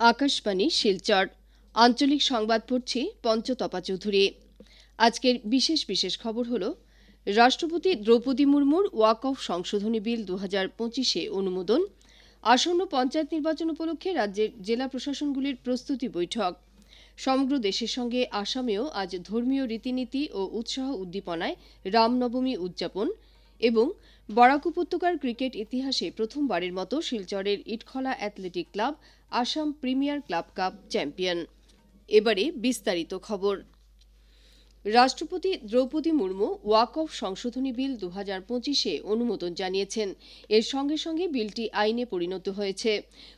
আকাশবাণী, শিলচর। আঞ্চলিক সংবাদ পড়ছি পঞ্চতপা চৌধুরী। আজকের বিশেষ বিশেষ খবর হল, রাষ্ট্রপতি দ্রৌপদী মুর্মুর ওয়াক অফ সংশোধনী বিল দু হাজার পঁচিশে অনুমোদন। আসন্ন পঞ্চায়েত নির্বাচন উপলক্ষে রাজ্যের জেলা প্রশাসনগুলির প্রস্তুতি বৈঠক। সমগ্র দেশের সঙ্গে আসামেও আজ ধর্মীয় রীতিনীতি ও উৎসাহ উদ্দীপনায় রামনবমী উদযাপন। এবং বরাক উপত্যকার ক্রিকেট ইতিহাসে প্রথমবারের মতো শিলচরের Itkhola athletic club, Assam premier club cup champion. এবারে বিস্তারিত খবর। রাষ্ট্রপতি দ্রৌপদী মুর্মু ওয়াক অফ সংশোধনী বিল দু হাজার পঁচিশে অনুমোদন জানিয়েছেন। এর সঙ্গে সঙ্গে বিলটি আইনে পরিণত হয়েছে।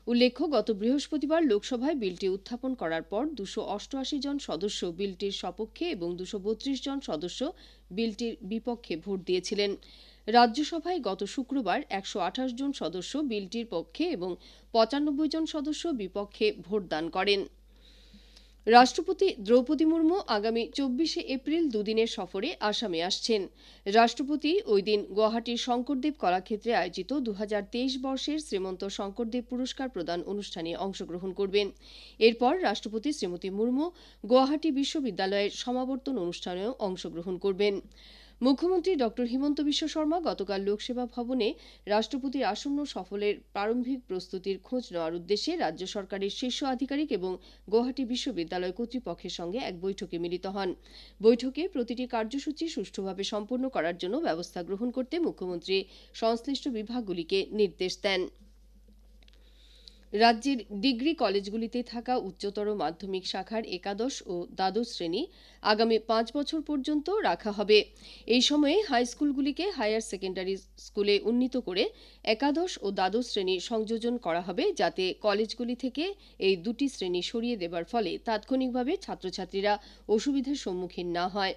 উল্লেখ্য, গত বৃহস্পতিবার লোকসভায় বিলটি উত্থাপন করার পর দুশো অষ্টআশি জন সদস্য বিলটির সপক্ষে এবং দুশো বত্রিশ জন সদস্য বিলটির বিপক্ষে ভোট দিয়েছিলেন। রাজ্যসভায় গত শুক্রবার একশো আঠাশ জন সদস্য বিলটির পক্ষে এবং পঁচানব্বই জন সদস্য বিপক্ষে ভোটদান করেন। রাষ্ট্রপতি দ্রৌপদী মুর্মু আগামী চব্বিশে এপ্রিল দুদিনের সফরে আসামে আসছেন। রাষ্ট্রপতি ওই দিন গুয়াহাটির শঙ্করদেব কলাক্ষেত্রে আয়োজিত দু হাজার তেইশ বর্ষের শ্রীমন্ত শঙ্করদেব পুরস্কার প্রদান অনুষ্ঠানে অংশগ্রহণ করবেন। এরপর রাষ্ট্রপতি শ্রীমতী মুর্মু গুয়াহাটি বিশ্ববিদ্যালয়ের সমাবর্তন অনুষ্ঠানেও অংশগ্রহণ করবেন। মুখ্যমন্ত্রী ড হিমন্ত বিশ্ব শর্মা গতকাল লোকসেবা ভবনে রাষ্ট্রপতির আসন্ন সফলের প্রারম্ভিক প্রস্তুতির খোঁজ নেওয়ার উদ্দেশ্যে রাজ্য সরকারের শীর্ষ আধিকারিক এবং গৌহাটি বিশ্ববিদ্যালয় কর্তৃপক্ষের সঙ্গে এক বৈঠকে মিলিত হন। বৈঠকে প্রতিটি কার্যসূচি সুষ্ঠুভাবে সম্পন্ন করার জন্য ব্যবস্থা গ্রহণ করতে মুখ্যমন্ত্রী সংশ্লিষ্ট বিভাগগুলিকে নির্দেশ দেন। রাজ্যের ডিগ্রি কলেজগুলিতে থাকা উচ্চতর মাধ্যমিক শাখার একাদশ ও দ্বাদশ শ্রেণি আগামী পাঁচ বছর পর্যন্ত রাখা হবে। এই সময়ে হাই স্কুলগুলিকে হায়ার সেকেন্ডারি স্কুলে উন্নীত করে একাদশ ও দ্বাদশ শ্রেণি সংযোজন করা হবে, যাতে কলেজগুলি থেকে এই দুটি শ্রেণি সরিয়ে দেবার ফলে তাৎক্ষণিকভাবে ছাত্রছাত্রীরা অসুবিধার সম্মুখীন না হয়।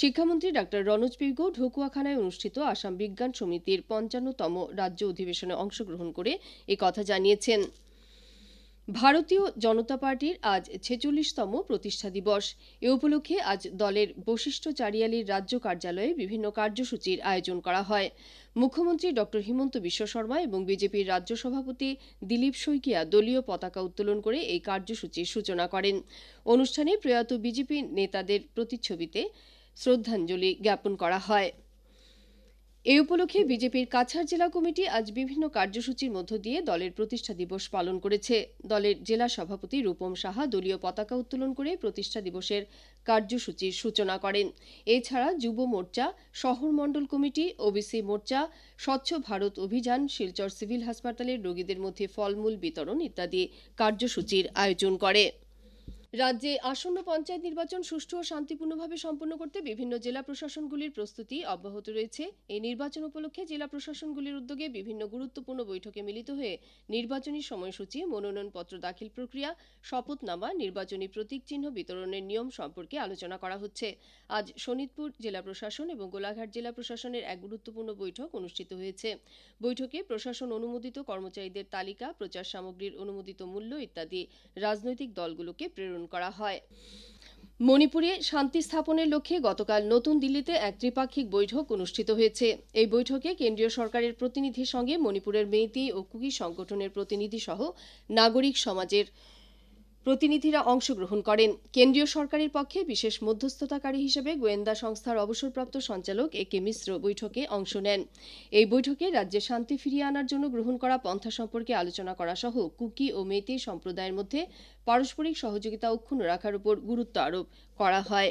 শিক্ষামন্ত্রী ডাক্তার রনোজ পেগু ঢুকুয়াখানায় অনুষ্ঠিত আসাম বিজ্ঞান সমিতির পঞ্চান্নতম রাজ্য অধিবেশনে অংশগ্রহণ করে কথা জানিয়েছেন। ভারতীয় জনতা পার্টির আজ ছেচল্লিশতম প্রতিষ্ঠা দিবস। এ উপলক্ষে আজ দলের বশিষ্ঠ চারিয়ালির রাজ্য কার্যালয়ে বিভিন্ন কার্যসূচির আয়োজন করা হয়। মুখ্যমন্ত্রী ড. হিমন্ত বিশ্ব শর্মা এবং বিজেপির রাজ্য সভাপতি দিলীপ শইকিয়া দলীয় পতাকা উত্তোলন করে এই কার্যসূচির সূচনা করেন। অনুষ্ঠানে প্রয়াত বিজেপি নেতাদের প্রতিচ্ছবিতে শ্রদ্ধাঞ্জলি জ্ঞাপন করা হয়। এই উপলক্ষে বিজেপির কাছাড় জেলা কমিটি আজ বিভিন্ন কার্যসূচির মধ্য দিয়ে দলের প্রতিষ্ঠা দিবস পালন করেছে। দলের জেলা সভাপতি রূপম সাহা দলীয় পতাকা উত্তোলন করে প্রতিষ্ঠা দিবসের কার্যসূচির সূচনা করেন। এছাড়া যুব মোর্চা, শহর মণ্ডল কমিটি, ওবিসি মোর্চা, স্বচ্ছ ভারত অভিযান, শিলচর সিভিল হাসপাতালের রোগীদের মধ্যে ফলমূল বিতরণ ইত্যাদি কার্যসূচির আয়োজন করে। রাজ্যে আসন্ন পঞ্চায়েত নির্বাচন সুষ্ঠু ও শান্তিপূর্ণভাবে সম্পন্ন করতে বিভিন্ন জেলা প্রশাসনগুলির প্রস্তুতি অব্যাহত রয়েছে। এই নির্বাচন উপলক্ষে জেলা প্রশাসনগুলির উদ্যোগে বিভিন্ন গুরুত্বপূর্ণ বৈঠকে মিলিত হয়ে নির্বাচনী সময়সূচি, মনোনয়নপত্র দাখিল প্রক্রিয়া, শপথনামা, নির্বাচনী প্রতীক চিহ্ন বিতরণের নিয়ম সম্পর্কে আলোচনা করা হচ্ছে। আজ শোনিতপুর জেলা প্রশাসন এবং গোলাঘাট জেলা প্রশাসনের এক গুরুত্বপূর্ণ বৈঠক অনুষ্ঠিত হয়েছে। বৈঠকে প্রশাসন অনুমোদিত কর্মচারীদের তালিকা, প্রচার সামগ্রীর অনুমোদিত মূল্য ইত্যাদি রাজনৈতিক দলগুলোকে প্রেরণ প্রেরণ করা হয়। মণিপুরে শান্তি স্থাপনের লক্ষ্যে গতকাল নতুন দিল্লিতে এক ত্রিপাক্ষিক বৈঠক অনুষ্ঠিত হয়েছে। এই বৈঠকে কেন্দ্রীয় সরকারের প্রতিনিধির সঙ্গে মণিপুরের মেইতি ও কুকি সংগঠনের প্রতিনিধি সহ নাগরিক সমাজের প্রতিনিধিরা অংশগ্রহণ করেন। কেন্দ্রীয় সরকারের পক্ষে বিশেষ মধ্যস্থতাকারী হিসেবে গোয়েন্দা সংস্থার অবসরপ্রাপ্ত সঞ্চালক এ কে মিশ্র বৈঠকে অংশ নেন। এই বৈঠকে রাজ্যে শান্তি ফিরিয়ে আনার জন্য গ্রহণ করা পন্থা সম্পর্কে আলোচনা করা সহ কুকি ও মেতে সম্প্রদায়ের মধ্যে পারস্পরিক সহযোগিতা অক্ষুণ্ণ রাখার উপর গুরুত্ব আরোপ করা হয়।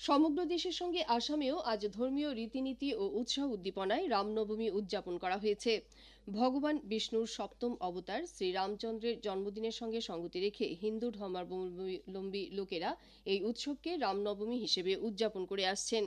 সমগ্র দেশের সঙ্গে আসামেও আজ ধর্মীয় রীতিনীতি ও উৎসাহ উদ্দীপনায় রামনবমী উদযাপন করা হয়েছে। ভগবান বিষ্ণুর সপ্তম অবতার শ্রী রামচন্দ্রের জন্মদিনের সঙ্গে সঙ্গতি রেখে হিন্দু ধর্মাবলম্বী লোকেরা এই উৎসবকে রামনবমী হিসেবে উদযাপন করে আসছেন।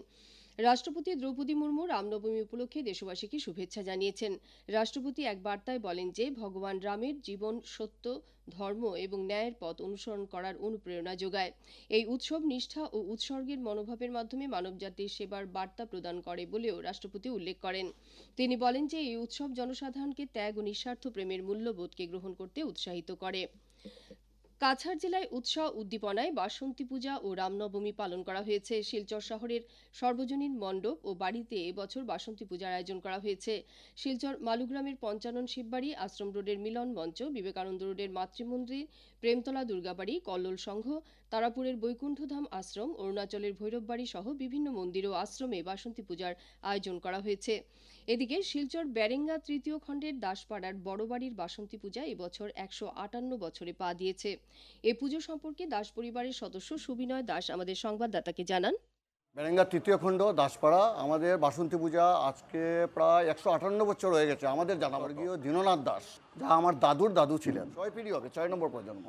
রাষ্ট্রপতি দ্রৌপদী মুর্মু রামনবমী উপলক্ষে দেশবাসীকে শুভেচ্ছা জানিয়েছেন। রাষ্ট্রপতি এক বার্তায় বলেন যে, ভগবান রামের জীবন সত্য, ধর্ম এবং ন্যায়ের পথ অনুসরণ করার অনুপ্রেরণা যোগায়। এই উৎসব নিষ্ঠা ও উৎসর্গের মনোভাবের মাধ্যমে মানবজাতির সেবার বার্তা প্রদান করে বলেও রাষ্ট্রপতি উল্লেখ করেন। তিনি বলেন যে, এই উৎসব জনসাধারণকে ত্যাগ ও নিঃস্বার্থ প্রেমের মূল্যবোধকে গ্রহণ করতে উৎসাহিত করে। কাছাড় জেলায় উৎসাহ উদ্দীপনায় বাসন্তী পূজা ও রামনবমী পালন করা হয়েছে। শিলচর শহরের সর্বজনীন মণ্ডপ ও বাড়িতে এবছর বাসন্তী পূজার আয়োজন করা হয়েছে। শিলচর মালুগ্রামের পঞ্চানন শিববাড়ি আশ্রম রোডের মিলন মঞ্চ, বিবেকানন্দ রোডের মাতৃমন্দির প্রেমতলা দুর্গাবাড়ি, কল্লোল সংঘ, তারাপুরের বৈকুণ্ঠধাম আশ্রম, অরুণাচলের ভৈরববাড়ি সহ বিভিন্ন মন্দির ও আশ্রমে বাসন্তী পূজার আয়োজন করা হয়েছে। এদিকে শিলচর ব্যারেঙ্গা তৃতীয় খণ্ডের দাসপাড়ার বড়বাড়ির বাসন্তী পূজা এবছর একশো আটান্ন বছরে পা দিয়েছে। এ পুজো সম্পর্কে দাস পরিবারের সদস্য সুবিনয় দাস আমাদের সংবাদদাতাকে জানান। বেরেঙ্গা তৃতীয় খণ্ড, দাসপাড়া। আমাদের বাসন্তী পূজা আজকে প্রায় একশো আটান্ন বছর হয়ে গেছে। আমাদের জানাবর্গীয় দীননাথ দাস, যা আমার দাদুর দাদু ছিলেন। ছয় পিড়ি হবে, ছয় নম্বর প্রজন্ম।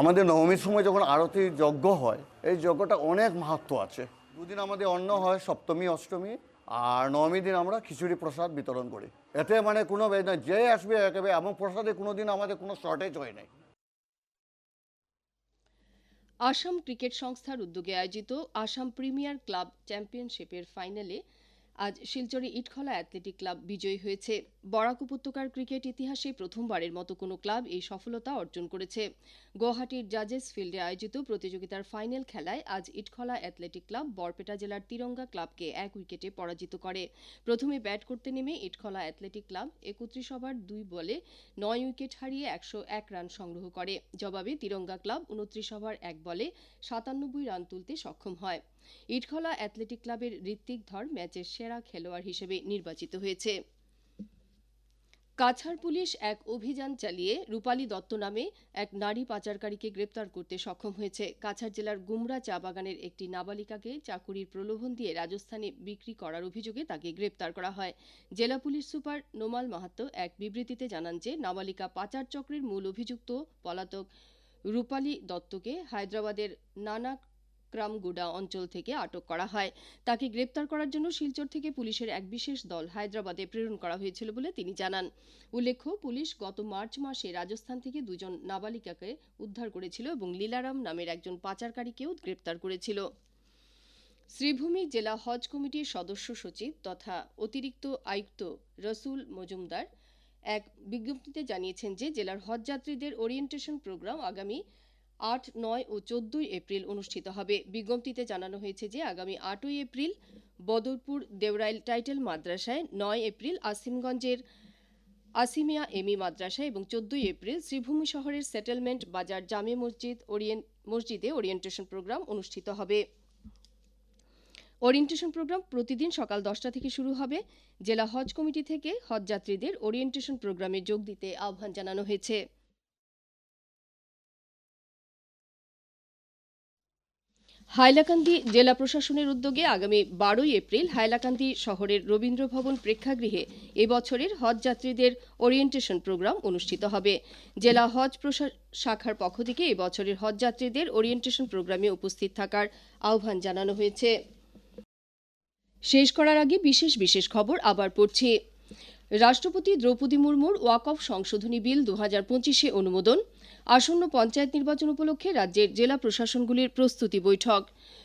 আমাদের নবমীর সময় যখন আরতি যজ্ঞ হয়, এই যজ্ঞটা অনেক মাহাত্ম আছে। দুদিন আমাদের অন্ন হয়, সপ্তমী, অষ্টমী, আর নবমী দিন আমরা খিচুড়ি প্রসাদ বিতরণ করি। এতে মানে কোনো যে আসবে একেবারে এমন প্রসাদে কোনো দিন আমাদের কোনো শর্টেজ হয় নাই। আসাম ক্রিকেট সংস্থার উদ্যোগে আয়োজিত আসাম প্রিমিয়ার ক্লাব চ্যাম্পিয়নশিপের ফাইনালে আজ শিলচরে ইটখলা অ্যাথলেটিক ক্লাব বিজয়ী হয়েছে। বরাক উপত্যকার ক্রিকেট ইতিহাসে প্রথমবারের মতো কোনো ক্লাব এই সফলতা অর্জন করেছে। গুয়াহাটির জাজেস ফিল্ডে আয়োজিত প্রতিযোগিতার ফাইনাল খেলায় আজ ইটখলা অ্যাথলেটিক ক্লাব বরপেটা জেলার তিরঙ্গা ক্লাবকে এক উইকেটে পরাজিত করে। প্রথমে ব্যাট করতে নেমে ইটখলা অ্যাথলেটিক ক্লাব একত্রিশ ওভার দুই বলে নয় উইকেট হারিয়ে একশো এক রান সংগ্রহ করে। জবাবে তিরঙ্গা ক্লাব উনত্রিশ ওভার এক বলে সাতানব্বই রান তুলতে সক্ষম হয়। ইটখলা অ্যাথলেটিক ক্লাবের ঋত্বিক ধর ম্যাচের সেরা খেলোয়াড় হিসেবে নির্বাচিত হয়েছে। কাছাড় পুলিশ এক অভিযান চালিয়ে রূপালী দত্ত নামে এক নারী পাচারকারীকে গ্রেপ্তার করতে সক্ষম হয়েছে। কাছাড় জেলার গুমরা চা বাগানের একটি নাবালিকাকে চাকুরির প্রলোভন দিয়ে রাজস্থানে বিক্রি করার অভিযোগে তাকে গ্রেপ্তার করা হয়। জেলা পুলিশ সুপার নোমাল মাহাতো এক বিবৃতিতে জানান যে, নাবালিকা পাচার চক্রের মূল অভিযুক্ত পলাতক রূপালী দত্তকে হায়দ্রাবাদের নানা ক্রামগুডা অঞ্চল থেকে আটক করা হয়। তাকে গ্রেপ্তার করার জন্য শিলচর থেকে পুলিশের এক বিশেষ দল হায়দ্রাবাদে প্রেরণ করা হয়েছিল বলে তিনি জানান। উল্লেখ্য, পুলিশ গত মার্চ মাসে রাজস্থান থেকে দুজন নাবালিকাকে উদ্ধার করেছিল এবং লীলারাম নামের একজন পাচারকারীকেও গ্রেপ্তার করেছিল। শ্রীভূমি জেলা হজ কমিটির সদস্য সচিব তথা অতিরিক্ত আয়ুক্ত রসুল মজুমদার এক বিজ্ঞপ্তিতে জানিয়েছেন যে জেলার হজ যাত্রীদের ওরিয়েন্টেশন প্রোগ্রাম আগামী আট, নয় ও চোদ্দই এপ্রিল অনুষ্ঠিত হবে। বিজ্ঞপ্তিতে জানানো হয়েছে যে আগামী আটই এপ্রিল বদরপুর দেওরাইল টাইটেল মাদ্রাসায়, নয় এপ্রিল আসিমগঞ্জের আসিমিয়া এমি মাদ্রাসায় এবং চোদ্দই এপ্রিল শ্রীভূমি শহরের সেটেলমেন্ট বাজার জামে মসজিদ ওরিয়েন মসজিদে ওরিয়েন্টেশন প্রোগ্রাম অনুষ্ঠিত হবে। ওরিয়েন্টেশন প্রোগ্রাম প্রতিদিন সকাল দশটা থেকে শুরু হবে। জেলা হজ কমিটি থেকে হজ যাত্রীদের ওরিয়েন্টেশন প্রোগ্রামে যোগ দিতে আহ্বান জানানো হয়েছে। হাইলাকান্দি জেলা প্রশাসনের উদ্যোগে আগামী বারোই এপ্রিল হাইলাকান্দি শহরের রবীন্দ্র ভবন প্রেক্ষাগৃহে এবছরের হজ যাত্রীদের ওরিয়েন্টেশন প্রোগ্রাম অনুষ্ঠিত হবে। জেলা হজ শাখার পক্ষ থেকে এবছরের হজ যাত্রীদের ওরিয়েন্টেশন প্রোগ্রামে উপস্থিত থাকার আহ্বান জানানো হয়েছে। শেষ করার আগে বিশেষ বিশেষ খবর আবার পড়ছি। রাষ্ট্রপতি দ্রৌপদী মুর্মুর ওয়াকফ সংশোধনী বিল দু হাজার পঁচিশে অনুমোদন। আসন্ন পঞ্চায়েত নির্বাচন উপলক্ষে রাজ্যের জেলা প্রশাসনগুলির প্রস্তুতি বৈঠক।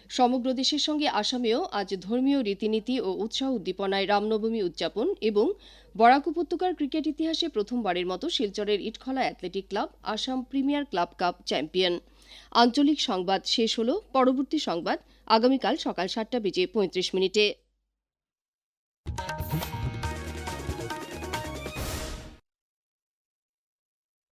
সমগ্র দেশের সঙ্গে আসামেও আজ ধর্মীয় রীতিনীতি ও উৎসাহ উদ্দীপনায় রামনবমী উদযাপন এবং বরাক উপত্যকার ক্রিকেট ইতিহাসে প্রথমবারের মতো শিলচরের Itkhola athletic club, Assam premier club cup champion. আঞ্চলিক সংবাদ শেষ হল, পরবর্তী সংবাদ আগামীকাল সকাল সাতটা বেজে পঁয়ত্রিশ মিনিটে।